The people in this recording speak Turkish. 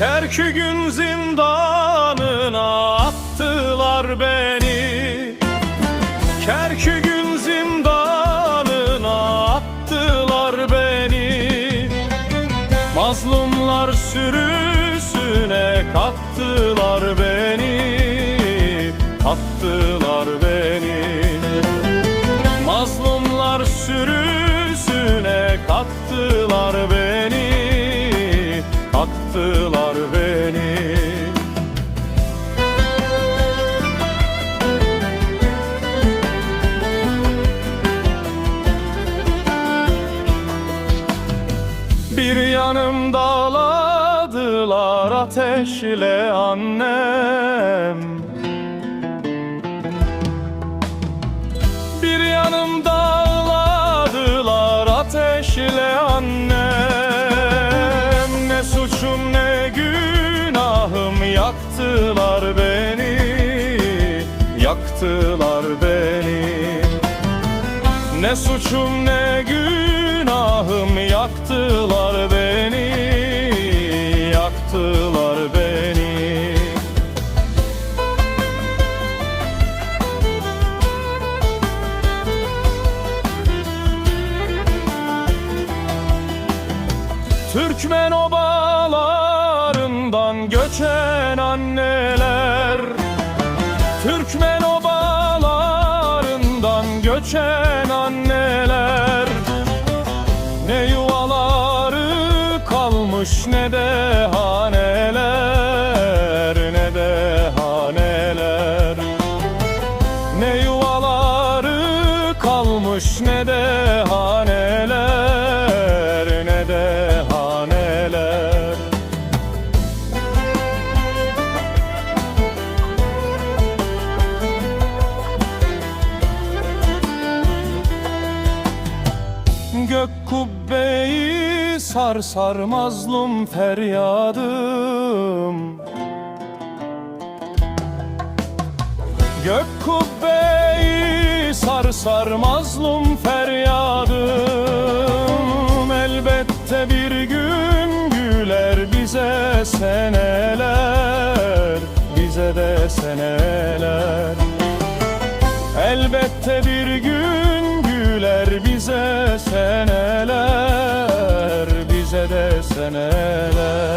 Kerkük'ün zindanına attılar beni. Kerkük'ün zindanına attılar beni. Mazlumlar sürüsüne kattılar beni Kattılar beni. Mazlumlar sürüsüne kattılar beni Kattılar Bir yanım dağladılar ateşle annem. Bir yanım dağladılar ateşle annem. Ne suçum ne günahım yaktılar beni Yaktılar beni. Ne suçum ne günahım yaktılar beni Yaktılar beni. Türkmen obalarından göçen anneler Türkmen obalarından göçen kalmış ne de haneler Ne de haneler. Ne yuvaları kalmış ne de haneler Gök kubbeyi sarsar mazlum feryadım. Gök kubbeyi sarsar mazlum feryadım. Elbette bir gün güler bize seneler Bize de seneler. Elbette bir gün seneler